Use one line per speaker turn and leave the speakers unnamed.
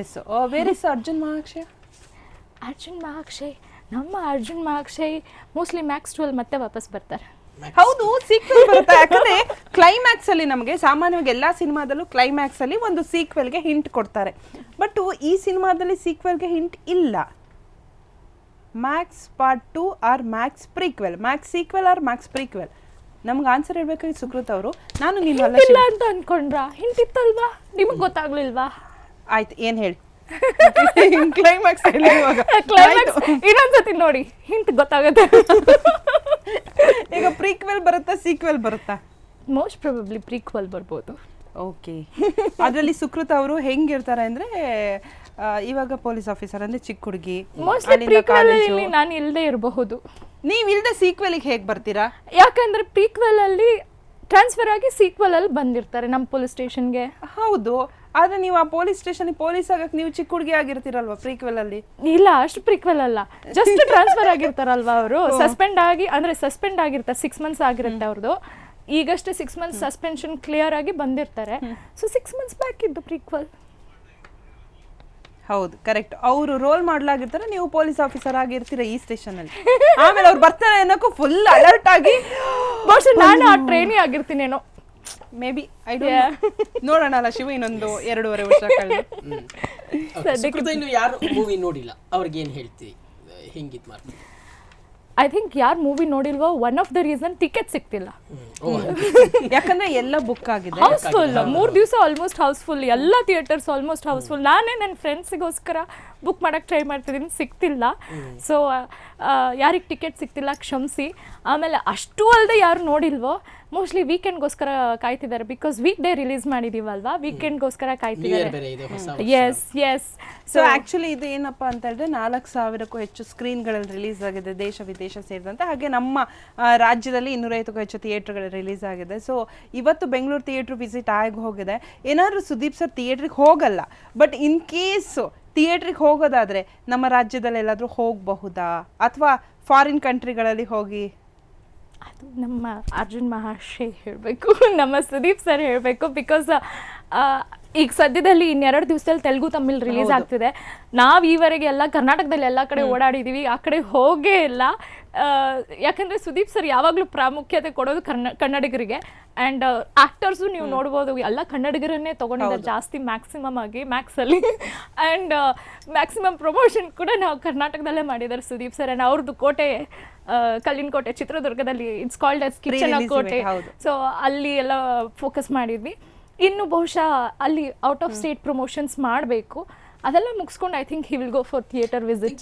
Yes where is Arjun Mahakshaya
Arjun Mahakshay ನಮ್ಮ Arjun Mahakshay mostly Max twelve ಮತ್ತೆ ವಾಪಸ್ ಬರ್ತಾರೆ.
ಹೌದು ಸೀಕ್ವೆಲ್ ಬರುತ್ತೆ. ಯಾಕಂದ್ರೆ ಕ್ಲೈಮ್ಯಾಕ್ಸ್ ಅಲ್ಲಿ ನಮಗೆ ಸಾಮಾನ್ಯವಾಗಿ ಎಲ್ಲಾ ಸಿನಿಮಾದಲ್ಲೂ ಕ್ಲೈಮ್ಯಾಕ್ಸ್ ಅಲ್ಲಿ ಒಂದು ಸೀಕ್ವೆಲ್ಗೆ ಹಿಂಟ್ ಕೊಡ್ತಾರೆ. ಬಟ್ ಈ ಸಿನಿಮಾದಲ್ಲಿ ಸೀಕ್ವೆಲ್ಗೆ ಹಿಂಟ್ ಇಲ್ಲ. Max part two or Max prequel Max sequel or Max prequel ನಮ್ಗೆ ಆನ್ಸರ್ ಹೇಳ್ಬೇಕಾಗಿ ಸುಕೃತ್ ಅವರು. ನಾನು ಅಲ್ಲ ಶಿವ.
ಅಂತ ಅನ್ಕೊಂಡ್ರ? ಹಿಂಟಿತ್ತಲ್ವಾ ನಿಮಗೆ ಗೊತ್ತಾಗ್ಲಿಲ್ವಾ?
ಆಯ್ತು ಏನ್ ಹೇಳಿ? ಕ್ಲೈಮ್ಯಾಕ್ಸ್ ಹೇಳಿ ಇವಾಗ.
ಕ್ಲೈಮ್ಯಾಕ್ಸ್. ಇನ್ನೊಂದ್ಸತಿ ನೋಡಿ ಹಿಂಟ್ ಗೊತ್ತಾಗುತ್ತೆ.
ಈಗ ಪ್ರೀಕ್ವೆಲ್ ಬರುತ್ತಾ ಸೀಕ್ವೆಲ್ ಬರುತ್ತಾ?
ಮೋಸ್ಟ್ ಪ್ರಾಬಬ್ಲಿ ಪ್ರೀಕ್ವೆಲ್ ಬರ್ಬೋದು.
ಓಕೆ ಅದರಲ್ಲಿ ಸುಕೃತ ಅವರು ಹೆಂಗಿರ್ತಾರೆ ಅಂದ್ರೆ ಇವಾಗ ಪೊಲೀಸ್ ಆಫೀಸರ್ ಅಂದ್ರೆ ಚಿಕ್ಕ ಹುಡುಗಿ
ನಾನು ಇಲ್ಲದೆ ಇರಬಹುದು.
ನೀವು ಇಲ್ಲದೆ ಸೀಕ್ವೆಲ್ಗೆ ಹೇಗೆ ಬರ್ತೀರಾ?
ಯಾಕಂದ್ರೆ ಪ್ರೀಕ್ವೆಲ್ ಅಲ್ಲಿ ಟ್ರಾನ್ಸ್ಫರ್ ಆಗಿ ಸೀಕ್ವಲ್ ಅಲ್ಲಿ ಬಂದಿರ್ತಾರೆ ನಮ್ಮ ಪೊಲೀಸ್ ಸ್ಟೇಷನ್ಗೆ
ಹೌದು ಆದ್ರೆ ನೀವು ಆ ಪೊಲೀಸ್ ಸ್ಟೇಷನ್ ಪೊಲೀಸ್ ಆಗಕ್ಕೆ ನೀವು ಚಿಕ್ಕ ಹುಡುಗಿ ಆಗಿರ್ತೀರಲ್ವಾ ಪ್ರೀಕ್ವೆಲ್ ಅಲ್ಲಿ?
ಇಲ್ಲ ಅಷ್ಟು ಪ್ರೀಕ್ವೆಲ್ ಅಲ್ಲ. ಜಸ್ಟ್ ಟ್ರಾನ್ಸ್ಫರ್ ಆಗಿರ್ತಾರಲ್ವಾ ಅವರು? ಸಸ್ಪೆಂಡ್ ಆಗಿ ಅಂದ್ರೆ ಸಸ್ಪೆಂಡ್ ಆಗಿರ್ತಾರೆ ಸಿಕ್ಸ್ ಮಂತ್ಸ್ ಆಗಿರುತ್ತೆ ಅವ್ರದ್ದು ಈಗಷ್ಟೇ ಸಿಕ್ಸ್ ಮಂತ್ಸ್ ಸಸ್ಪೆನ್ಷನ್ ಕ್ಲಿಯರ್ ಆಗಿ ಬಂದಿರ್ತಾರೆ. ಸೊ ಸಿಕ್ಸ್ ಮಂತ್ಸ್ ಬ್ಯಾಕ್ ಇದ್ದು ಪ್ರೀಕ್ವೆಲ್
ಹೌದು ಕರೆಕ್ಟ್ ಅವರು ರೋಲ್ ಮಾಡ್ಲಾಗಿರ್ತಾರೆ ನೀವು ಪೊಲೀಸ್ ಆಫೀಸರ್ ಆಗಿರ್ತೀರ ಈ ಸ್ಟೇಷನ್ ಅಲ್ಲಿ. ಆಮೇಲೆ ಅವ್ರು ಬರ್ತಾರೆ ಅನ್ನೋಕ್ಕೂ ಫುಲ್ ಅಲರ್ಟ್ ಆಗಿ
ಬಹುಶಃ ನಾನು ಆ ಟ್ರೈನಿ ಆಗಿರ್ತೀನೇನೋ.
ಮೇ ಬಿ ಐ ನೋಡೋಣ ಅಲ್ಲ ಶಿವ ಇನ್ನೊಂದು ಎರಡೂವರೆ ವರ್ಷ ಕಳೆದು.
Okay, ಇನ್ನು ಯಾರು ಮೂವಿ ನೋಡಿಲ್ಲ? ಅವ್ರಿಗೆ ಏನು ಹೇಳ್ತೀವಿ ಹಿಂಗಿದ್ ಮಾಡ್ತೀವಿ
ಐ ಥಿಂಕ್ ಯಾರು movie ನೋಡಿಲ್ವೋ one of the reason ticket ಸಿಗ್ತಿಲ್ಲ.
ಯಾಕಂದ್ರೆ ಎಲ್ಲ ಬುಕ್ ಆಗಿದೆ.
ಹೌಸ್ಫುಲ್ ಮೂರು ದಿವಸ ಆಲ್ಮೋಸ್ಟ್ ಹೌಸ್ಫುಲ್ ಎಲ್ಲ ಥಿಯೇಟರ್ಸ್ ಆಲ್ಮೋಸ್ಟ್ ಹೌಸ್ಫುಲ್ ನಾನೇ ನನ್ನ ಫ್ರೆಂಡ್ಸಿಗೋಸ್ಕರ ಬುಕ್ ಮಾಡೋಕ್ಕೆ ಟ್ರೈ ಮಾಡ್ತಿದ್ದೀನಿ ಸಿಗ್ತಿಲ್ಲ. ಸೊ ಯಾರಿಗೆ ಟಿಕೆಟ್ ಸಿಗ್ತಿಲ್ಲ ಕ್ಷಮಿಸಿ. ಆಮೇಲೆ ಅಷ್ಟು ಅಲ್ಲದೆ ಯಾರು ನೋಡಿಲ್ವೋ ಮೋಸ್ಟ್ಲಿ ವೀಕೆಂಡ್ಗೋಸ್ಕರ ಕಾಯ್ತಿದ್ದಾರೆ. ಬಿಕಾಸ್ ವೀಕ್ ಡೇ ರಿಲೀಸ್ ಮಾಡಿದೀವಲ್ವಾ ವೀಕೆಂಡ್ಗೋಸ್ಕರ ಕಾಯ್ತಿದ್ದಾರೆ. ಎಸ್ ಎಸ್
ಸೊ ಆ್ಯಕ್ಚುಲಿ ಇದು ಏನಪ್ಪ ಅಂತ ಹೇಳಿದ್ರೆ ನಾಲ್ಕು ಸಾವಿರಕ್ಕೂ ಹೆಚ್ಚು ಸ್ಕ್ರೀನ್ಗಳಲ್ಲಿ ರಿಲೀಸ್ ಆಗಿದೆ ದೇಶ ವಿದೇಶ ಸೇರಿದಂತೆ. ಹಾಗೆ ನಮ್ಮ ರಾಜ್ಯದಲ್ಲಿ ಇನ್ನೂರೈವತ್ತಕ್ಕೂ ಹೆಚ್ಚು ಥಿಯೇಟ್ರ್ಗಳು ರಿಲೀಸ್ ಆಗಿದೆ. ಸೊ ಇವತ್ತು ಬೆಂಗಳೂರು ಥಿಯೇಟ್ರ್ ವಿಸಿಟ್ ಆಗಿ ಹೋಗಿದೆ. ಏನಾದರೂ ಸುದೀಪ್ ಸರ್ ಥಿಯೇಟ್ರಿಗೆ ಹೋಗಲ್ಲ. ಬಟ್ ಇನ್ ಕೇಸ್ ಥಿಯೇಟ್ರಿಗೆ ಹೋಗೋದಾದ್ರೆ ನಮ್ಮ ರಾಜ್ಯದಲ್ಲಿ ಎಲ್ಲಾದ್ರೂ ಹೋಗಬಹುದಾ? ಅಥವಾ ಫಾರಿನ್ ಕಂಟ್ರಿಗಳಲ್ಲಿ ಹೋಗಿ?
ಅದು ನಮ್ಮ ಅರ್ಜುನ್ ಮಹಾಶಯ ಹೇಳಬೇಕು ನಮ್ಮ ಸುದೀಪ್ ಸರ್ ಹೇಳಬೇಕು ಬಿಕಾಸ್ ಈಗ ಸದ್ಯದಲ್ಲಿ ಇನ್ನೆರಡು ದಿವಸದಲ್ಲಿ ತೆಲುಗು ತಮಿಳ್ ರಿಲೀಸ್ ಆಗ್ತಿದೆ. ನಾವು ಈವರೆಗೆ ಎಲ್ಲ ಕರ್ನಾಟಕದಲ್ಲಿ ಎಲ್ಲ ಕಡೆ ಓಡಾಡಿದ್ದೀವಿ ಆ ಕಡೆ ಹೋಗೇ ಇಲ್ಲ. ಯಾಕಂದ್ರೆ ಸುದೀಪ್ ಸರ್ ಯಾವಾಗಲೂ ಪ್ರಾಮುಖ್ಯತೆ ಕೊಡೋದು ಕನ್ನ ಕನ್ನಡಿಗರಿಗೆ. ಆ್ಯಂಡ್ ಆ್ಯಕ್ಟರ್ಸು ನೀವು ನೋಡ್ಬೋದು ಎಲ್ಲ ಕನ್ನಡಿಗರನ್ನೇ ತೊಗೊಂಡಿದ್ದಾರೆ. ಜಾಸ್ತಿ ಮ್ಯಾಕ್ಸಿಮಮ್ ಆಗಿ ಮ್ಯಾಕ್ಸಲ್ಲಿ ಆ್ಯಂಡ್ ಮ್ಯಾಕ್ಸಿಮಮ್ ಪ್ರಮೋಷನ್ ಕೂಡ ನಾವು ಕರ್ನಾಟಕದಲ್ಲೇ ಮಾಡಿದ್ದಾರೆ ಸುದೀಪ್ ಸರ್. ಆ್ಯಂಡ್ ಅವ್ರದ್ದು ಕೋಟೆ ಕಲ್ಲಿನ ಕೋಟೆ ಚಿತ್ರದುರ್ಗದಲ್ಲಿ ಇಟ್ಸ್ ಕಾಲ್ಡ್ ಅಸ್ ಕಿಚನ್ ಕೋಟೆ. ಸೊ ಅಲ್ಲಿ ಎಲ್ಲ ಫೋಕಸ್ ಮಾಡಿದ್ವಿ. ಇನ್ನು ಬಹುಶಃ ಅಲ್ಲಿ ಔಟ್ ಆಫ್ ಸ್ಟೇಟ್ ಪ್ರಮೋಷನ್ಸ್ ಮಾಡಬೇಕು. ಅದೆಲ್ಲ ಮುಗಿಸ್ಕೊಂಡು I think he will go for theatre visit